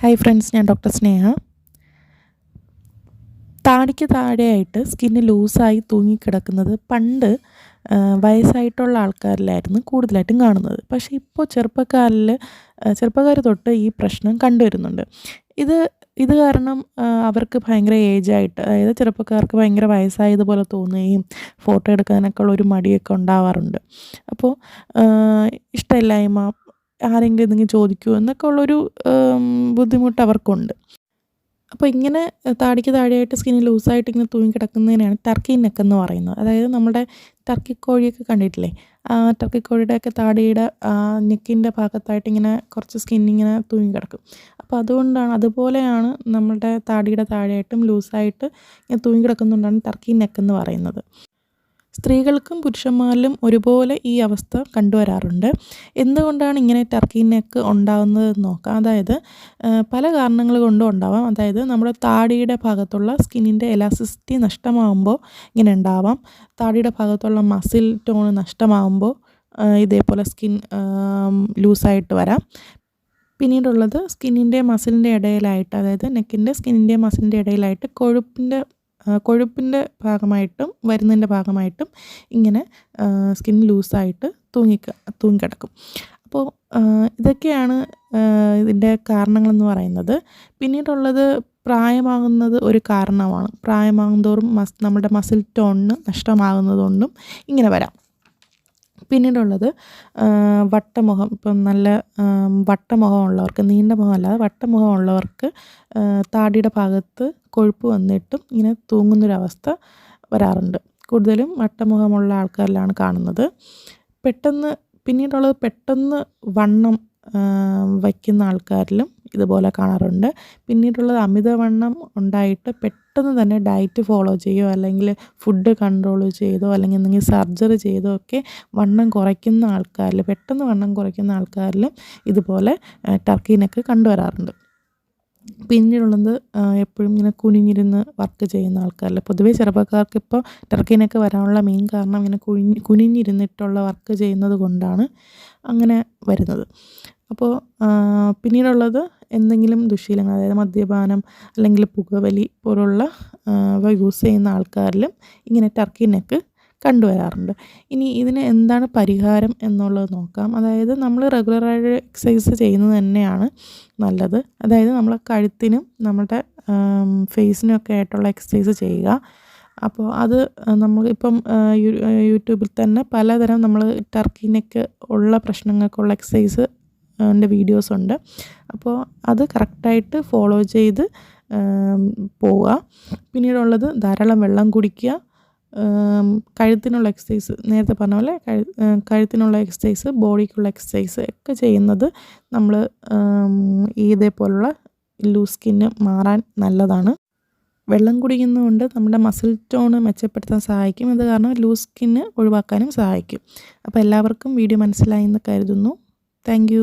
Hi friends ഞാൻ doctor Sneha. താടിക്ക് താഴെയായിട്ട് സ്കിന്ന് ലൂസായി തൂങ്ങിക്കിടക്കുന്നത് പണ്ട് വയസ്സായിട്ടുള്ള ആൾക്കാരിലായിരുന്നു കൂടുതലായിട്ടും കാണുന്നത്. പക്ഷേ ഇപ്പോൾ ചെറുപ്പക്കാരിൽ ചെറുപ്പക്കാർ തൊട്ട് ഈ പ്രശ്നം കണ്ടുവരുന്നുണ്ട്. ഇത് ഇത് കാരണം അവർക്ക് ഭയങ്കര ഏജായിട്ട് അതായത് ചെറുപ്പക്കാർക്ക് ഭയങ്കര വയസ്സായതുപോലെ തോന്നുകയും ഫോട്ടോ എടുക്കാനൊക്കെ ഉള്ള ഒരു മടിയൊക്കെ ഉണ്ടാവാറുണ്ട്. അപ്പോൾ ഇഷ്ടമില്ലായ്മ ആരെങ്കിലും എന്തെങ്കിലും ചോദിക്കുമോ എന്നൊക്കെ ഉള്ളൊരു ബുദ്ധിമുട്ട് അവർക്കുണ്ട്. അപ്പോൾ ഇങ്ങനെ താടിക്ക് താഴെയായിട്ട് സ്കിന്ന് ലൂസായിട്ട് ഇങ്ങനെ തൂങ്ങി കിടക്കുന്നതിനാണ് ടർക്കി നെക്ക് എന്ന് പറയുന്നത്. അതായത് നമ്മുടെ ടർക്കി കോഴിയൊക്കെ കണ്ടിട്ടില്ലേ? ആ ടർക്കി കോഴിയുടെയൊക്കെ താടിയുടെ നെക്കിന്റെ ഭാഗത്തായിട്ട് ഇങ്ങനെ കുറച്ച് സ്കിന്നിങ്ങനെ തൂങ്ങി കിടക്കും. അപ്പോൾ അതുകൊണ്ടാണ് അതുപോലെയാണ് നമ്മുടെ താടിയുടെ താഴെയായിട്ടും ലൂസായിട്ട് ഇങ്ങനെ തൂങ്ങി കിടക്കുന്നതുകൊണ്ടാണ് ടർക്കി നെക്ക് എന്ന് പറയുന്നത്. സ്ത്രീകൾക്കും പുരുഷന്മാരിലും ഒരുപോലെ ഈ അവസ്ഥ കണ്ടുവരാറുണ്ട്. എന്തുകൊണ്ടാണ് ഇങ്ങനെ ടർക്കി നെക്ക് ഉണ്ടാകുന്നത് നോക്കാം. അതായത് പല കാരണങ്ങൾ കൊണ്ടും ഉണ്ടാവാം. അതായത് നമ്മുടെ താടിയുടെ ഭാഗത്തുള്ള സ്കിന്നിന്റെ എലാസിസിറ്റി നഷ്ടമാകുമ്പോൾ ഇങ്ങനെ ഉണ്ടാവാം. താടിയുടെ ഭാഗത്തുള്ള മസിൽ ടോൺ നഷ്ടമാകുമ്പോൾ ഇതേപോലെ സ്കിൻ ലൂസായിട്ട് വരാം. പിന്നീടുള്ളത് സ്കിന്നിന്റെ മസിലിന്റെ ഇടയിലായിട്ട് അതായത് നെക്കിന്റെ സ്കിന്നിന്റെ മസിലിന്റെ ഇടയിലായിട്ട് കൊഴുപ്പിന്റെ കൊഴുപ്പിന്റെ ഭാഗമായിട്ടും വരുന്നതിന്റെ ഭാഗമായിട്ടും ഇങ്ങനെ സ്കിൻ ലൂസായിട്ട് തൂങ്ങിക്ക തൂങ്ങിക്കിടക്കും. അപ്പോൾ ഇതൊക്കെയാണ് ഇതിന്റെ കാരണങ്ങളെന്ന് പറയുന്നത്. പിന്നീടുള്ളത് പ്രായമാകുന്നത് ഒരു കാരണമാണ്. പ്രായമാകുന്തോറും മസ് നമ്മുടെ മസിൽ ടോണിന് നഷ്ടമാകുന്നതുകൊണ്ടും ഇങ്ങനെ വരാം. പിന്നീടുള്ളത് വട്ടമുഖം ഇപ്പം നല്ല വട്ടമുഖമുള്ളവർക്ക് നീണ്ട മുഖമല്ലാതെ വട്ടമുഖമുള്ളവർക്ക് താടിയുടെ ഭാഗത്ത് കൊഴുപ്പ് വന്നിട്ടും ഇങ്ങനെ തൂങ്ങുന്നൊരവസ്ഥ വരാറുണ്ട്. കൂടുതലും വട്ടമുഖമുള്ള ആൾക്കാരിലാണ് കാണുന്നത്. പെട്ടെന്ന് പിന്നീടുള്ളത് പെട്ടെന്ന് വണ്ണം വയ്ക്കുന്ന ആൾക്കാരിലും ഇതുപോലെ കാണാറുണ്ട്. പിന്നീടുള്ളത് അമിതവണ്ണം ഉണ്ടായിട്ട് പെട്ടെന്ന് തന്നെ ഡയറ്റ് ഫോളോ ചെയ്യുകയോ അല്ലെങ്കിൽ ഫുഡ് കൺട്രോൾ ചെയ്തോ അല്ലെങ്കിൽ എന്തെങ്കിലും സർജറി ചെയ്തോ ഒക്കെ വണ്ണം കുറയ്ക്കുന്ന ആൾക്കാരിൽ പെട്ടെന്ന് വണ്ണം കുറയ്ക്കുന്ന ആൾക്കാരിലും ഇതുപോലെ ടർക്കീനൊക്കെ കണ്ടുവരാറുണ്ട്. പിന്നീടുള്ളത് എപ്പോഴും ഇങ്ങനെ കുനിഞ്ഞിരുന്ന് വർക്ക് ചെയ്യുന്ന ആൾക്കാരല്ല. പൊതുവേ ചെറുപ്പക്കാർക്ക് ഇപ്പോൾ ടെർക്കിനൊക്കെ വരാനുള്ള മെയിൻ കാരണം ഇങ്ങനെ കുനിഞ്ഞ് കുനിഞ്ഞിരുന്നിട്ടുള്ള വർക്ക് ചെയ്യുന്നത് കൊണ്ടാണ് അങ്ങനെ വരുന്നത്. അപ്പോൾ പിന്നീടുള്ളത് എന്തെങ്കിലും ദുശീലങ്ങൾ അതായത് മദ്യപാനം അല്ലെങ്കിൽ പുകവലി പോലുള്ള യൂസ് ചെയ്യുന്ന ആൾക്കാരിലും ഇങ്ങനെ ടർക്കി നെക്ക് കണ്ടുവരാറുണ്ട്. ഇനി ഇതിന് എന്താണ് പരിഹാരം എന്നുള്ളത് നോക്കാം. അതായത് നമ്മൾ റെഗുലറായിട്ട് എക്സസൈസ് ചെയ്യുന്നത് തന്നെയാണ് നല്ലത്. അതായത് നമ്മളെ കഴുത്തിനും നമ്മുടെ ഫേസിനും ഒക്കെ ആയിട്ടുള്ള എക്സസൈസ് ചെയ്യുക. അപ്പോൾ അത് നമ്മൾ ഇപ്പം യൂട്യൂബിൽ തന്നെ പലതരം നമ്മൾ ടർക്കിനൊക്കെ ഉള്ള പ്രശ്നങ്ങൾക്കുള്ള എക്സസൈസ് വീഡിയോസ് ഉണ്ട്. അപ്പോൾ അത് കറക്റ്റായിട്ട് ഫോളോ ചെയ്ത് പോവുക. പിന്നീടുള്ളത് ധാരാളം വെള്ളം കുടിക്കുക. കഴുത്തിനുള്ള എക്സസൈസ് നേരത്തെ പറഞ്ഞ പോലെ കഴുത്തിനുള്ള എക്സസൈസ് ബോഡിക്കുള്ള എക്സസൈസ് ഒക്കെ ചെയ്യുന്നത് നമ്മൾ ഇതേപോലുള്ള ലൂസ് സ്കിന്ന് മാറാൻ നല്ലതാണ്. വെള്ളം കുടിക്കുന്നതുകൊണ്ട് നമ്മുടെ മസിൽ ടോണ് മെച്ചപ്പെടുത്താൻ സഹായിക്കും. അത് കാരണം ലൂസ് സ്കിന്ന് ഒഴിവാക്കാനും സഹായിക്കും. അപ്പോൾ എല്ലാവർക്കും വീഡിയോ മനസ്സിലായി എന്ന് കരുതുന്നു. താങ്ക്